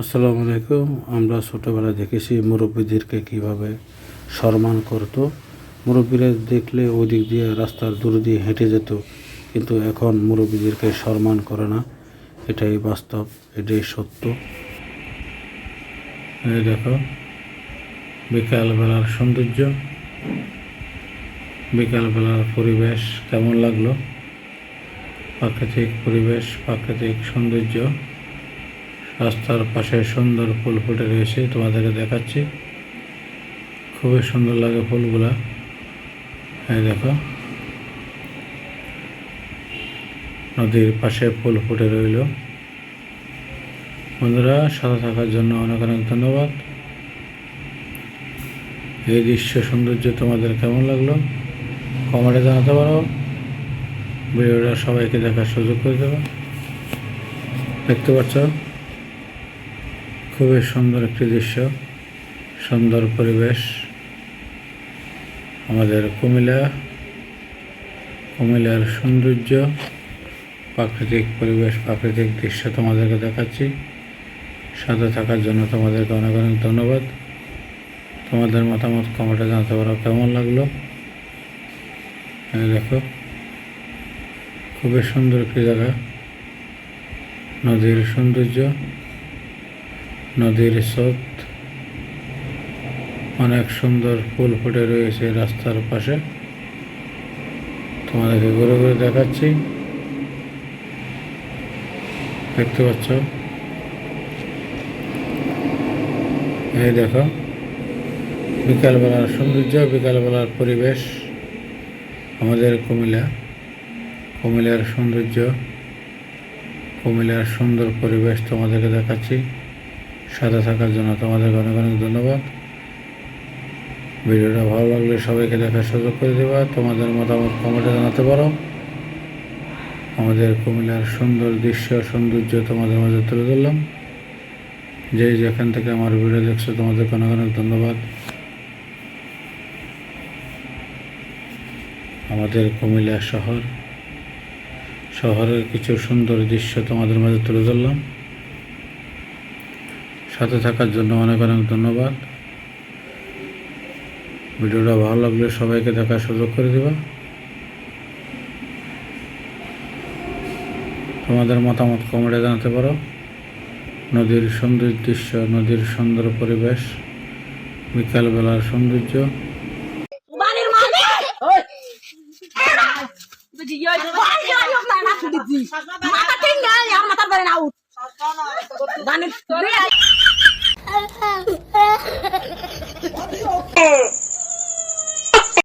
আসসালামু আলাইকুম। আমরা ছোটোবেলায় দেখেছি মুরব্বীদেরকে কীভাবে সম্মান করতো। মুরব্বীরা দেখলে ওই দিক দিয়ে, রাস্তার দূর দিয়ে হেঁটে যেত। কিন্তু এখন মুরব্বীদেরকে সম্মান করে না। এটাই বাস্তব, এটাই সত্য। দেখো, বিকালবেলার সৌন্দর্য, বিকালবেলার পরিবেশ কেমন লাগল? প্রাকৃতিক পরিবেশ, প্রাকৃতিক সৌন্দর্য। রাস্তার পাশে সুন্দর ফুল ফুটে রয়েছে, তোমাদেরকে দেখাচ্ছি। খুবই সুন্দর লাগে ফুলগুলা। এই দেখো। নদীর পাশে ফুল ফুটে রইল। বন্ধুরা, সাথে থাকার জন্য অনেক অনেক ধন্যবাদ। এই দৃশ্য সৌন্দর্য তোমাদের কেমন লাগল? কমেন্টে জানাতে পারো। ভিডিওটা সবাইকে দেখার সুযোগ করে দেবে। দেখতে পাচ্ছ? খুবই সুন্দর একটি দৃশ্য, সুন্দর পরিবেশ। আমাদের কুমিল্লা, কুমিল্লার সৌন্দর্য, প্রাকৃতিক পরিবেশ, প্রাকৃতিক দৃশ্য তোমাদেরকে দেখাচ্ছি। সাথে থাকার জন্য তোমাদেরকে অনেক অনেক ধন্যবাদ। তোমাদের মতামত কমেন্টে জানাতে পারো কেমন লাগল। দেখো, খুবই সুন্দর একটি জায়গা, নদীর সৌন্দর্য। নদীর স্রোত। অনেক সুন্দর ফুল ফুটে রয়েছে রাস্তার পাশে। তোমাদেরকে ঘুরে ঘুরে দেখাচ্ছি। দেখতে পাচ্ছ? এই দেখো, বিকালবেলার সৌন্দর্য, বিকালবেলার পরিবেশ, আমাদের কুমিল্লা। কুমিল্লার সৌন্দর্য, কুমিল্লার সুন্দর পরিবেশ তোমাদেরকে দেখাচ্ছি। সাথে থাকার জন্য তোমাদের অনেক অনেক ধন্যবাদ। ভিডিওটা ভালো লাগলে সবাইকে দেখার সুযোগ করে দেবা, তোমাদের মতামত কমেন্টে জানাতে পারো। আমাদের কুমিল্লার সুন্দর দৃশ্য, সৌন্দর্য তোমাদের মাঝে তুলে ধরলাম। যে যেখান থেকে আমার ভিডিও দেখছ, তোমাদেরকে অনেক অনেক ধন্যবাদ। আমাদের কুমিল্লা শহর, শহরের কিছু সুন্দর দৃশ্য তোমাদের মাঝে তুলে ধরলাম। সাথে থাকার জন্য অনেক অনেক ধন্যবাদ। ভিডিওটা ভালো লাগলে সবাইকে দেখার সুযোগ করে দেবা। তোমাদের মতামত কমেন্টে জানাতে পারো। নদীর সুন্দর দৃশ্য নদীর সুন্দর পরিবেশ বিকালবেলার সৌন্দর্য। মাথা ঠিক নাই আর মাথার বাড়ি না